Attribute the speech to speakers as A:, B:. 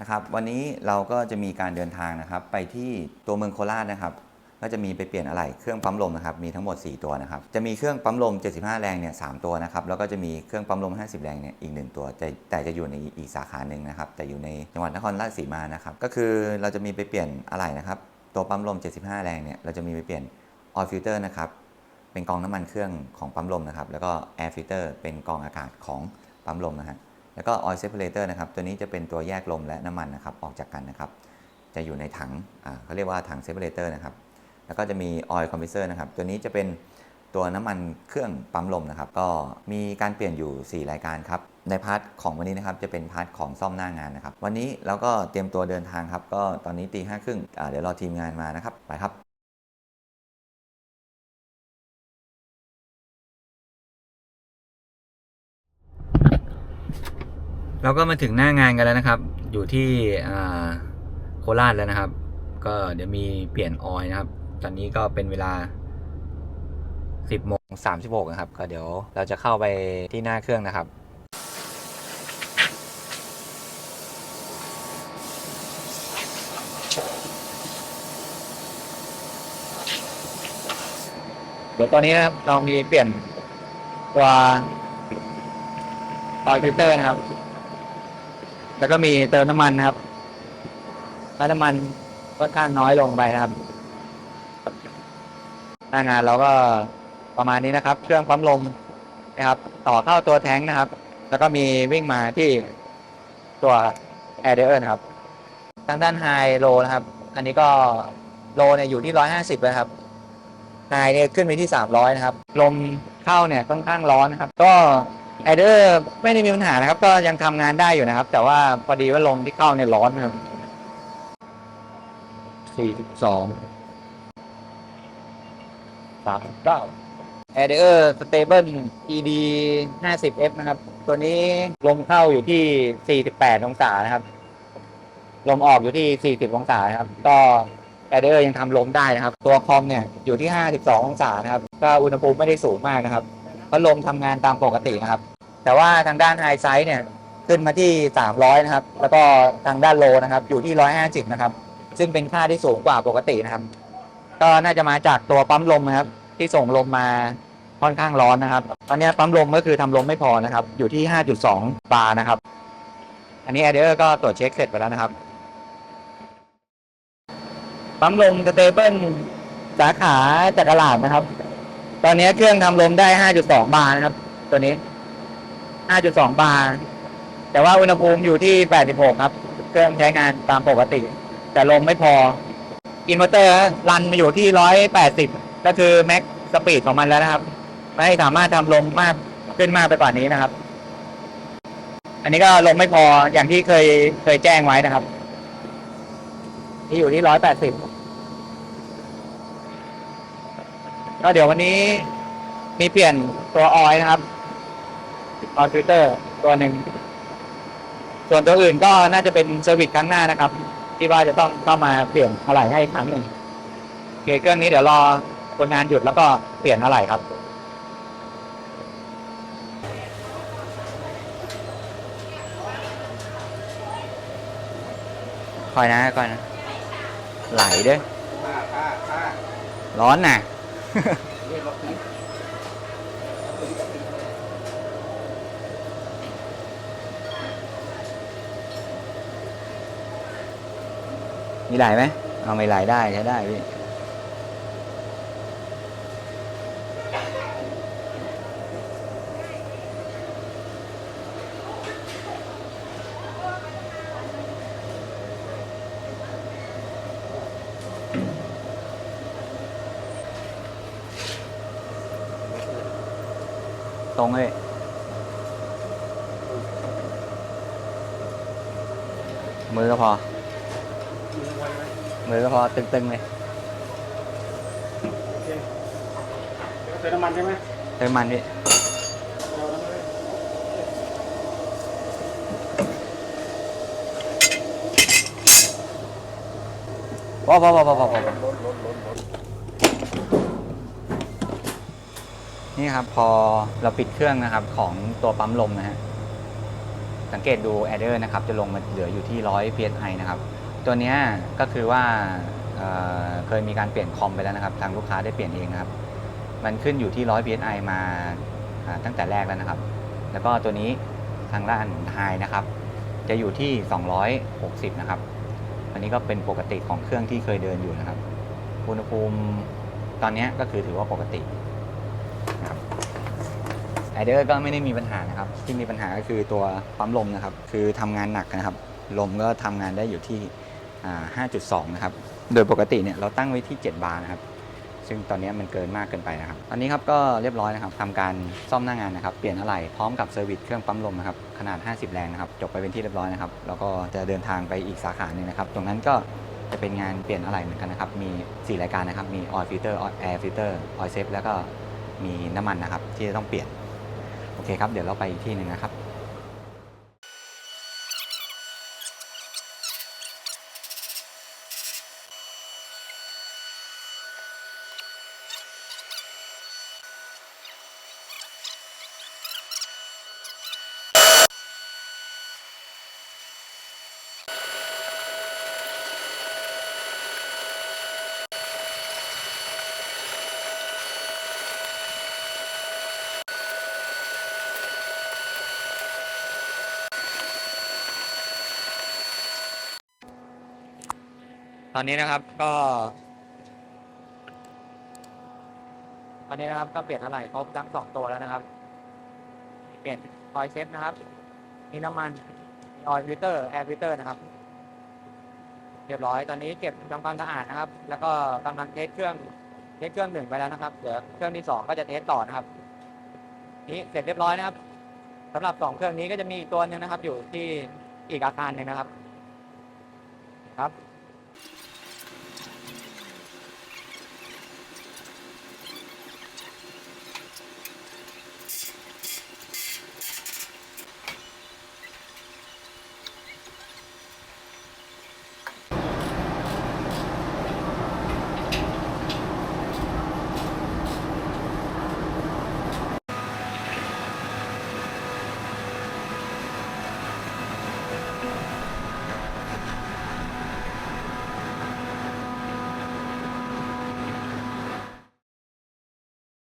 A: นะครับวันนี้เราก็จะมีการเดินทางนะครับ ไปที่ตัวเมืองโคราชนะครับ ก็จะมีไปเปลี่ยนอะไหล่เครื่องปั๊มลมนะครับมีทั้งหมด 4 ตัวนะครับจะมีเครื่องปั๊มลม 75 แรงเนี่ยสตัวนะครับแล้วก็จะมีเครื่องปั๊มลม 50 แรงเนี่ยอีก 1 ตัวแต่แต่จะอยู่ในอีกสาขาหนึ่งนะครับแต่อยู่ในจังหวัดนครราชสีมานะครับก็คือเราจะมีไปเปลี่ยนอะไหล่นะครับตัวปั๊มลม 75 แรงเนี่ยเราจะมีไปเปลี่ยนออยล์ฟิลเตอร์นะครับเป็นกองน้ำมันเครื่องของปั๊มลมนะครับแล้วก็แอร์ฟิลเตอร์เป็นกองอากาศของปั๊มลมนะฮะ แล้วก็ oil separator นะครับ ตัวนี้จะเป็นตัวแยกลมและน้ำมันนะครับ ออกจากกันนะครับ จะอยู่ในถังเขาเรียกว่าถัง separator นะครับ แล้วก็จะมี oil compressor นะครับ ตัวนี้จะเป็นตัวน้ำมันเครื่องปั๊มลมนะครับ ก็มีการเปลี่ยนอยู่ 4 รายการครับ ในพาร์ทของวันนี้นะครับ จะเป็นพาร์ทของซ่อมหน้างานนะครับ วันนี้เราก็เตรียมตัวเดินทางครับ ก็ตอนนี้ตีห้าครึ่งเดี๋ยวรอทีมงานมานะครับ ไปครับ เราก็มาถึงหน้างานกันแล้วนะครับ อยู่ที่โคราชแล้วนะครับ ก็เดี๋ยวมีเปลี่ยนออยนะครับ ตอนนี้ก็เป็นเวลา 10โมง36นะครับ ก็เดี๋ยวเราจะเข้าไปที่หน้าเครื่องนะครับเดี๋ยวตอนนี้นะครับเรามีเปลี่ยนตัวออยฟิลเตอร์นะครับ แล้วก็มีเติมน้ำมันนะครับแล้วน้ำมันค่อนข้างน้อยลงไปนะครับ หน้างานเราก็ประมาณนี้นะครับ เครื่องปั๊มลมนะครับ ต่อเข้าตัวแท้งนะครับ แล้วก็มีวิ่งมาที่ตัวแอร์เดอร์นะครับ ทางด้านไฮโลนะครับ อันนี้ก็โลเนี่ยอยู่ที่ร้อยห้าสิบนะครับไฮเนี่ยขึ้นไปที่สามร้อยนะครับ ลมเข้าเนี่ยค่อนข้างร้อนนะครับ ก็ แอเดอร์ไม่ได้มีปัญหานะครับ ก็ยังทำงานได้อยู่นะครับ แต่ว่าพอดีว่าลมที่เข้าเนี่ยร้อนครับสี่สิบสองสามเก้า a i r e r Stable ED 50F นะครับ ตัวนี้ลมเข้าอยู่ที่ 48 องศานะครับ ลมออกอยู่ที่ 40 องศานะครับ ก็ a i r e r ยังทำลมได้นะครับ ตัวคอมเนี่ยอยู่ที่ 52 องศานะครับ ก็อุณหภูมิไม่ได้สูงมากนะครับ พัดลมทำงานตามปกตินะครับ แต่ว่าทางด้านไฮไซส์เนี่ยขึ้นมาที่ 300 นะครับ แล้วก็ทางด้านโลนะครับ อยู่ที่ 150 นะครับ ซึ่งเป็นค่าที่สูงกว่าปกตินะครับ ก็น่าจะมาจากตัวปั๊มลมนะครับ ที่ส่งลมมาค่อนข้างร้อนนะครับ ตอนนี้ปั๊มลมก็คือทำลมไม่พอนะครับ อยู่ที่ 5.2 บาร์นะครับ อันนี้ a อเดอร์ก็ตรวจเช็คเสร็จไปแล้วนะครับ ปั๊มลมสเตเปิลสาขาจักรลาดนะครับ ตอนนี้เครื่องทำลมได้ 5.2 บาร์นะครับ ตัวนี้ 5.2 บาร์ แต่ว่าอุณหภูมิอยู่ที่ 86 ครับ เครื่องใช้งานตามปกติ แต่ลมไม่พอ อินเวอร์เตอร์รันมาอยู่ที่ 180 ก็คือแม็กสปีดของมันแล้วนะครับ ไม่สามารถทำลมมากขึ้นมากไปกว่านี้นะครับ อันนี้ก็ลมไม่พออย่างที่เคยเคยแจ้งไว้นะครับ ที่อยู่ที่ 180 ก็เดี๋ยววันนี้มีเปลี่ยนตัวออยนะครับออยฟิลเตอร์ตัวหนึ่ง ส่วนตัวอื่นก็น่าจะเป็นเซอร์วิสครั้งหน้านะครับ ที่ว่าจะต้องเข้ามาเปลี่ยนอะไหล่ให้ครั้งหนึ่งโอเคเครื่องนี้เดี๋ยวรอคนงานหยุดแล้วก็เปลี่ยนอะไหล่ครับคอยนะคอยนะไหลด้วยร้อนน่ะ มีไหลไหมเอาไม่ไหลได้ใช้ได้พี่ ตรงเลยมือก็พอ มือก็พอตึงๆเลย
B: เติมน้ำมันใช่ไหม
A: เติมมันพี่พอพอพอพอพอพอ นี่ครับพอเราปิดเครื่องนะครับของตัวปั๊มลมนะฮะสังเกตดูแอดเดอร์นะครับจะลงมาเหลืออยู่ที่ 100 psi นะครับตัวนี้ก็คือว่าเเคยมีการเปลี่ยนคอมไปแล้วนะครับ ทางลูกค้าได้เปลี่ยนเองนะครับ มันขึ้นอยู่ที่ 100 psi มาอ่าตั้งแต่แรกแล้วนะครับ แล้วก็ตัวนี้ทางด้านไฮนะครับ จะอยู่ที่ 260 นะครับ อันนี้ก็เป็นปกติของเครื่องที่เคยเดินอยู่นะครับ อุณหภูมิตอนนี้ก็คือถือว่าปกติ ไอเดอร์ก็ไม่ได้มีปัญหานะครับ ที่มีปัญหาก็คือตัวปั๊มลมนะครับ คือทำงานหนักนะครับ ลมก็ทำงานได้อยู่ที่อ่า5.2 นะครับ โดยปกติเนี่ยเราตั้งไว้ที่ 7 บาร์นะครับ ซึ่งตอนนี้มันเกินมากเกินไปนะครับ ตอนนี้ครับก็เรียบร้อยนะครับทำการซ่อมหน้างานนะครับ เปลี่ยนอะไหล่พร้อมกับเซอร์วิสเครื่องปั๊มลมนะครับ ขนาด 50 แรงนะครับ จบไปเป็นที่เรียบร้อยนะครับ แล้วก็จะเดินทางไปอีกสาขาหนึ่งนะครับ ตรงนั้นก็จะเป็นงานเปลี่ยนอะไหล่เหมือนกันนะครับ มี 4 รายการนะครับ มี oil filter air filter oil safe แล้วก็มีน้ำมันนะครับ ที่จะต้องเปลี่ยน เคครับ เดี๋ยวเราไปอีกที่หนึ่งนะครับ อนนี้นะครับก็ตอนนี้นะครับก็เปลี่ยนอะไหล่ครบทั้งสองตัวแล้วนะครับ เปลี่ยนออยเซฟนะครับ มีน้ำมันมีออยฟิลเตอร์แอร์ฟิลเตอร์นะครับ เรียบร้อยตอนนี้เก็บทำความสะอาดนะครับ แล้วก็กำลังเทสเครื่องเทสเครื่องหนึ่งไปแล้วนะครับเดี๋ยวเครื่องที่สองก็จะเทสต่อนะครับ นี้เสร็จเรียบร้อยนะครับสำหรับสองเครื่องนี้ก็จะมีอีกตัวหนึ่งนะครับ อยู่ที่อีกอาคารหนึ่งนะครับ ครับ